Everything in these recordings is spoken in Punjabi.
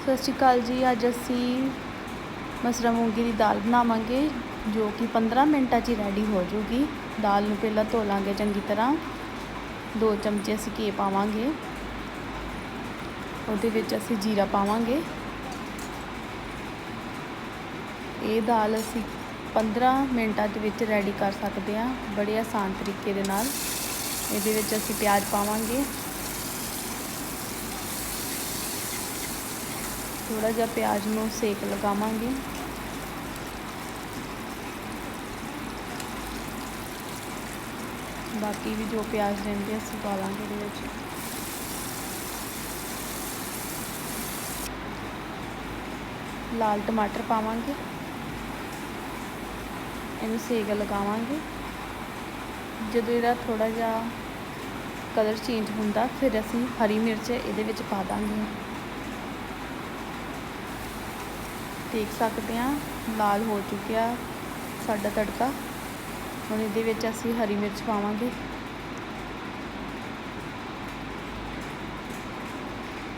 ਸਤਿ ਸ਼੍ਰੀ ਅਕਾਲ ਜੀ, ਅੱਜ ਅਸੀਂ ਮਸਰਾ ਮੂੰਗੀ ਦੀ ਦਾਲ ਬਣਾਵਾਂਗੇ, ਜੋ ਕਿ 15 ਮਿੰਟਾਂ 'ਚ ਹੀ ਰੈਡੀ ਹੋ ਜਾਊਗੀ। ਦਾਲ ਨੂੰ ਪਹਿਲਾਂ ਧੋ ਲਾਂਗੇ ਚੰਗੀ ਤਰ੍ਹਾਂ। ਦੋ ਚਮਚੇ ਅਸੀਂ ਘੀ ਪਾਵਾਂਗੇ। ਉਹਦੇ ਵਿੱਚ ਅਸੀਂ ਜੀਰਾ ਪਾਵਾਂਗੇ। ਇਹ ਦਾਲ ਅਸੀਂ 15 ਮਿੰਟਾਂ ਦੇ ਵਿੱਚ ਰੈਡੀ ਕਰ ਸਕਦੇ ਹਾਂ, ਬੜੇ ਆਸਾਨ ਤਰੀਕੇ ਦੇ ਨਾਲ। ਇਹਦੇ ਵਿੱਚ ਅਸੀਂ ਪਿਆਜ਼ ਪਾਵਾਂਗੇ। ਥੋੜਾ ਜਿਹਾ ਪਿਆਜ਼ ਨੂੰ ਸੇਕ ਲਗਾਵਾਂਗੇ। ਬਾਕੀ ਵੀ ਜੋ ਪਿਆਜ਼ ਰਹਿੰਦੇ ਅਸੀਂ ਪਾ ਲਾਂਗੇ ਇਹਦੇ ਵਿੱਚ। ਲਾਲ ਟਮਾਟਰ ਪਾਵਾਂਗੇ। ਇਹਨੂੰ ਸੇਕ ਲਗਾਵਾਂਗੇ। ਜਦੋਂ ਇਹਦਾ ਥੋੜਾ ਜਿਹਾ ਕਲਰ ਚੇਂਜ ਹੁੰਦਾ, ਫਿਰ ਅਸੀਂ ਹਰੀ ਮਿਰਚ ਇਹਦੇ ਵਿੱਚ ਪਾ ਦਾਂਗੇ। ਦੇਖ ਸਕਦੇ ਹਾਂ, ਲਾਲ ਹੋ ਚੁੱਕਿਆ ਸਾਡਾ ਤੜਕਾ। ਹੁਣ ਇਹਦੇ ਵਿੱਚ ਅਸੀਂ ਹਰੀ ਮਿਰਚ ਪਾਵਾਂਗੇ।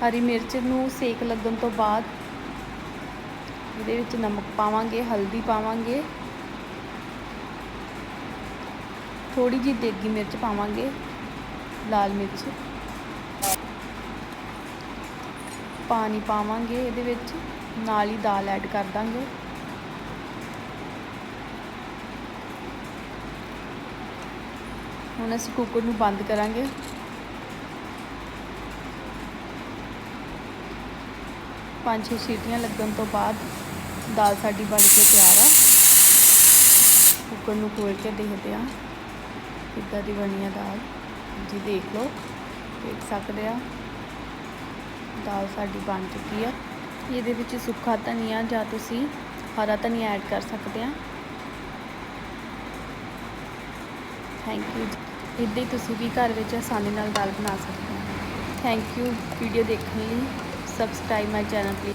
ਹਰੀ ਮਿਰਚ ਨੂੰ ਸੇਕ ਲੱਗਣ ਤੋਂ ਬਾਅਦ ਇਹਦੇ ਵਿੱਚ ਨਮਕ ਪਾਵਾਂਗੇ, ਹਲਦੀ ਪਾਵਾਂਗੇ। ਥੋੜੀ ਜਿਹੀ ਦੇਗੀ ਮਿਰਚ ਪਾਵਾਂਗੇ, ਲਾਲ ਮਿਰਚ। ਪਾਣੀ ਪਾਵਾਂਗੇ, ਇਹਦੇ ਵਿੱਚ ਨਾਲ ਹੀ ਦਾਲ ਐਡ ਕਰ ਦਾਂਗੇ। ਹੁਣ ਅਸੀਂ ਕੁੱਕਰ ਨੂੰ ਬੰਦ ਕਰਾਂਗੇ। ਪੰਜ ਛੇ ਸੀਟੀਆਂ ਲੱਗਣ ਤੋਂ ਬਾਅਦ ਦਾਲ ਸਾਡੀ ਬਣ ਕੇ ਤਿਆਰ ਆ। ਕੁੱਕਰ ਨੂੰ ਖੋਲ ਕੇ ਦੇਖਦੇ ਆ ਕਿੱਦਾਂ ਦੀ ਬਣੀ ਆ ਦਾਲ। ਜੀ ਦੇਖ ਲਓ, ਦੇਖ ਸਕਦੇ ਆ। ਦਾਲ ਸਾਡੀ ਬਣ ਚੁੱਕੀ ਆ। ਇਹਦੇ ਵਿੱਚ ਸੁੱਕਾ ਧਨੀਆ ਜਾਂ ਤੁਸੀਂ ਹਰਾ ਧਨੀਆ ਐਡ ਕਰ ਸਕਦੇ ਆ। ਥੈਂਕ ਯੂ ਇੱਦਾਂ ਹੀ ਤੁਸੀਂ ਵੀ ਘਰ ਵਿੱਚ ਆਸਾਨੀ ਨਾਲ ਦਾਲ ਬਣਾ ਸਕਦੇ ਹੋ। ਥੈਂਕ ਯੂ ਵੀਡੀਓ ਦੇਖਣ ਲਈ ਸਬਸਕ੍ਰਾਈਬ ਮਾਈ ਚੈਨਲ ਪਲੀਜ਼